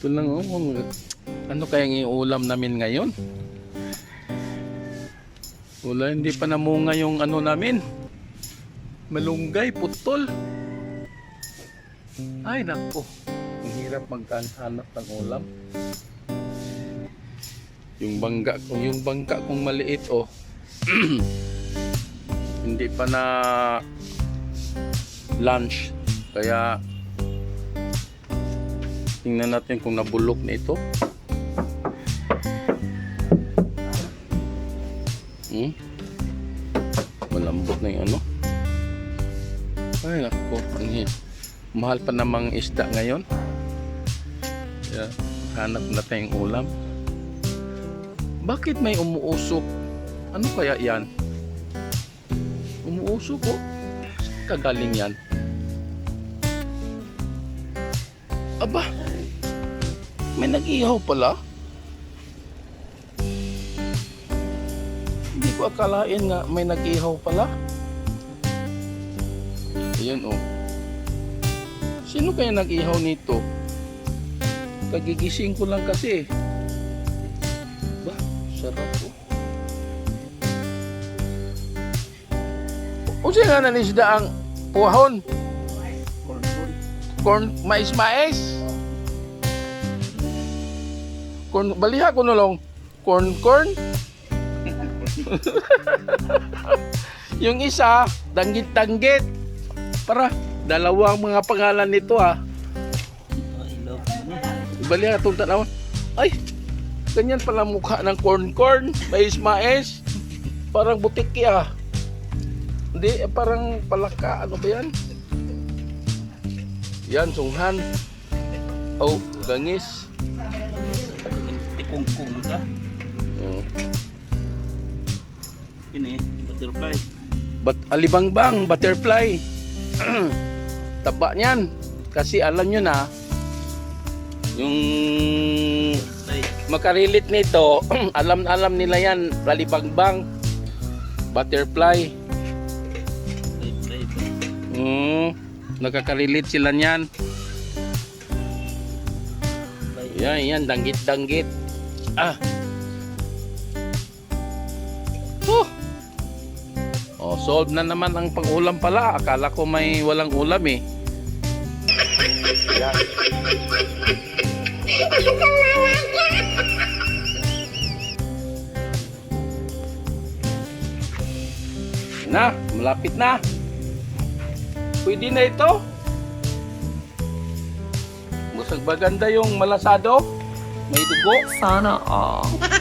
Ito lang oh. Ano kaya yung ulam namin ngayon? Wala, hindi pa namunga yung ano namin. Malunggay, putol. Ay, nako. Ang hirap magkahanap ng ulam. Yung bangga ko, yung bangka kong maliit, oh. hindi pa na lunch. Kaya tingnan natin kung nabulok na ito. Hmm? Malambot na yung ano. Ay, nako. Mahal pa namang isda ngayon. Kaya, hanap na tayong ulam. Bakit may umuusok? Ano kaya yan? Umuusok ko? Saan kagaling yan? Aba, may nag-ihaw pala. Hindi ko akalain nga may nag-ihaw pala. Ayan oh. Sino kaya nag-ihaw nito? Kagigising ko lang kasi. Ba, sarap oh. O siya nga nanisda ang puwahon? Corn, mais mais? Corn, baliha ko nulong. Corn corn? Yung isa, danggit-danggit. Para, dalawang mga pangalan nito ha. Baliha itong tanawan. Ay, ganyan pala mukha ng corn corn, mais mais. Parang butiki ah. Hindi, eh, parang palaka. Ano ba yan? Yan, sunghan. Oh, gangis. Tikungkung ka. Oh. Ini, butterfly. But alibangbang, butterfly. Taba niyan. Kasi alam nyo na, yung makarilit nito, alam alam nila yan, lalibangbang, butterfly. Mm, nakakarilit sila niyan. Yan, yan, danggit-danggit. Ah. Oh. Oh, solve na naman ang pang-ulam pala. Akala ko may walang ulam eh. Na, malapit na. Pwede na ito. Musag maganda yung malasado. May dugo. Sana all.